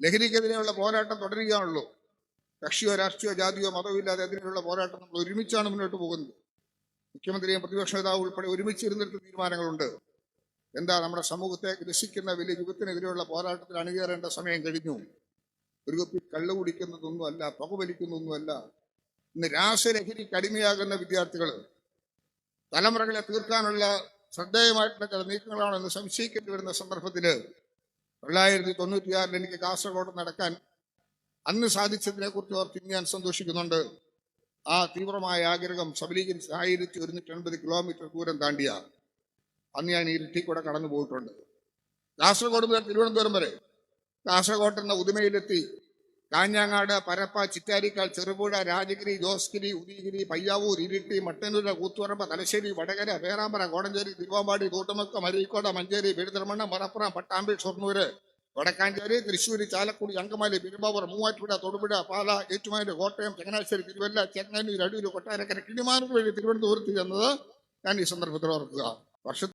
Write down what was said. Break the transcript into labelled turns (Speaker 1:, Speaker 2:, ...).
Speaker 1: ലഹരിക്കെതിരെയുള്ള പോരാട്ടം തുടരുകയാണല്ലോ. കക്ഷിയോ രാഷ്ട്രീയോ ജാതിയോ മതമോ ഇല്ലാതെ അതിനുള്ള പോരാട്ടം നമ്മൾ ഒരുമിച്ചാണ് മുന്നോട്ട് പോകുന്നത്. മുഖ്യമന്ത്രിയും പ്രതിപക്ഷ നേതാവും ഉൾപ്പെടെ ഒരുമിച്ച് ഇരുന്നെടുത്ത തീരുമാനങ്ങളുണ്ട്. എന്താ നമ്മുടെ സമൂഹത്തെ ഗ്രസിക്കുന്ന വലിയ യുഗത്തിനെതിരെയുള്ള പോരാട്ടത്തിൽ അണിചേരേണ്ട സമയം കഴിഞ്ഞു. ഒരു കുപ്പി കള്ളു കുടിക്കുന്നതൊന്നുമല്ല പക വലിക്കുന്നതൊന്നുമല്ല ഇന്ന് രാസലഹരിക്ക് അടിമയാകുന്ന വിദ്യാർത്ഥികൾ തലമുറകളെ തീർക്കാനുള്ള ശ്രദ്ധേയമായിട്ടുള്ള ചില നീക്കങ്ങളാണെന്ന് സംശയിക്കേണ്ടി വരുന്ന സന്ദർഭത്തിൽ തൊള്ളായിരത്തി തൊണ്ണൂറ്റിയാറിൽ എനിക്ക് കാസർഗോഡ് നടക്കാൻ അന്ന് സാധിച്ചതിനെ കുറിച്ച് ഓർത്ത് ഇന്ന് ഞാൻ സന്തോഷിക്കുന്നുണ്ട്. ആ തീവ്രമായ ആഗ്രഹം സബലീകരിച്ച് ആയിരത്തി ഒരുന്നൂറ്റി എൺപത് കിലോമീറ്റർ ദൂരം താണ്ടിയ അന്ന് ഞാൻ ഇരുട്ടി കൂടെ കടന്നു പോയിട്ടുണ്ട് കാസർഗോഡ് മുതൽ തിരുവനന്തപുരം വരെ കാസർഗോഡ് എന്ന ഉദുമയിലെത്തി കാഞ്ഞങ്ങാട് പരപ്പ ചിറ്റാരിക്കാൽ ചെറുപുഴ രാജഗിരി ജോസ്ഗിരി ഉദയഗിരി പയ്യാവൂർ ഇരിട്ടി മട്ടന്നൂര് കൂത്തുപറമ്പ് തലശ്ശേരി വടകര പേരാമ്പ്ര കോടഞ്ചേരി തിരുവാമ്പാടി കൂട്ടുമക്ക അരീക്കോട് മഞ്ചേരി പെരുന്തൽമണ്ണ മലപ്പുറം പട്ടാമ്പി ഷൊർണൂര് വടക്കാഞ്ചേരി തൃശ്ശൂർ ചാലക്കുടി അങ്കമാലി പെരുമ്പാവൂർ മൂവാറ്റുപുഴ തൊടുപുഴ പാല ഏറ്റുമാനൂർ കോട്ടയം ചങ്ങനാശ്ശേരി തിരുവല്ല ചെങ്ങന്നൂർ അടൂര് കൊട്ടാരക്കര കിളിമാനൂർ വഴി തിരുവനന്തപുരത്ത് ചെന്നത് ഞാൻ ഈ സന്ദർഭത്തിൽ ഓർക്കുക. വർഷ